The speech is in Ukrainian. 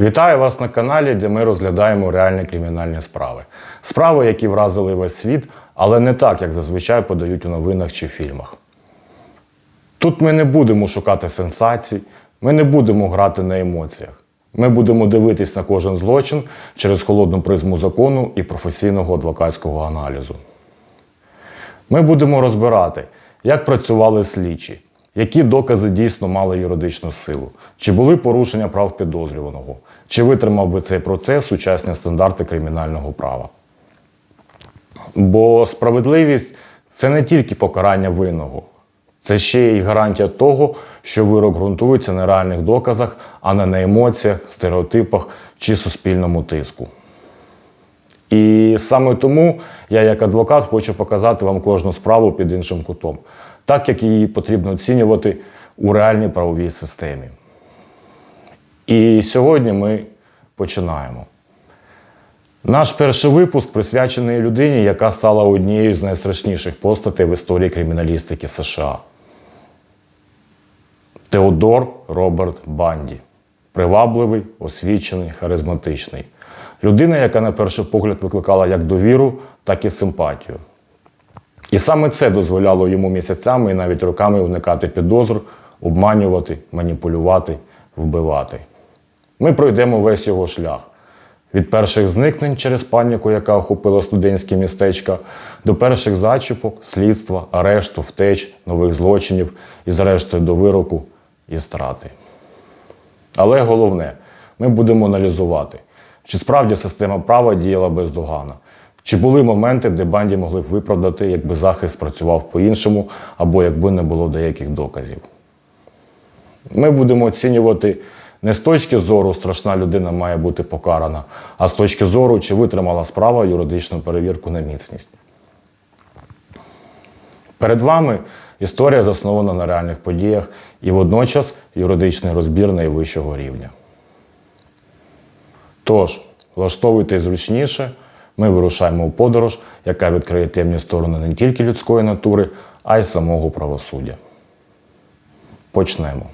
Вітаю вас на каналі, де ми розглядаємо реальні кримінальні справи. Справи, які вразили весь світ, але не так, як зазвичай подають у новинах чи фільмах. Тут ми не будемо шукати сенсацій, ми не будемо грати на емоціях. Ми будемо дивитись на кожен злочин через холодну призму закону і професійного адвокатського аналізу. Ми будемо розбирати, як працювали слідчі, які докази дійсно мали юридичну силу, чи були порушення прав підозрюваного, чи витримав би цей процес сучасні стандарти кримінального права. Бо справедливість це не тільки покарання винного, це ще й гарантія того, що вирок ґрунтується на реальних доказах, а не на емоціях, стереотипах чи суспільному тиску. І саме тому я, як адвокат, хочу показати вам кожну справу під іншим кутом, так як її потрібно оцінювати у реальній правовій системі. І сьогодні ми починаємо. Наш перший випуск присвячений людині, яка стала однією з найстрашніших постатей в історії криміналістики США. Теодор Роберт Банді. Привабливий, освічений, харизматичний. Людина, яка на перший погляд викликала як довіру, так і симпатію. І саме це дозволяло йому місяцями і навіть роками уникати підозр, обманювати, маніпулювати, вбивати. Ми пройдемо весь його шлях. Від перших зникнень через паніку, яка охопила студентське містечка, до перших зачіпок, слідства, арешту, втеч, нових злочинів і, зрештою, до вироку і страти. Але головне, ми будемо аналізувати, чи справді система права діяла бездоганно, чи були моменти, де банді могли б виправдати, якби захист працював по-іншому, або якби не було деяких доказів. Ми будемо оцінювати не з точки зору страшна людина має бути покарана, а з точки зору, чи витримала справа юридичну перевірку на міцність. Перед вами історія заснована на реальних подіях і водночас юридичний розбір найвищого рівня. Тож, влаштовуйтесь зручніше, ми вирушаємо у подорож, яка відкриє темні сторони не тільки людської натури, а й самого правосуддя. Почнемо.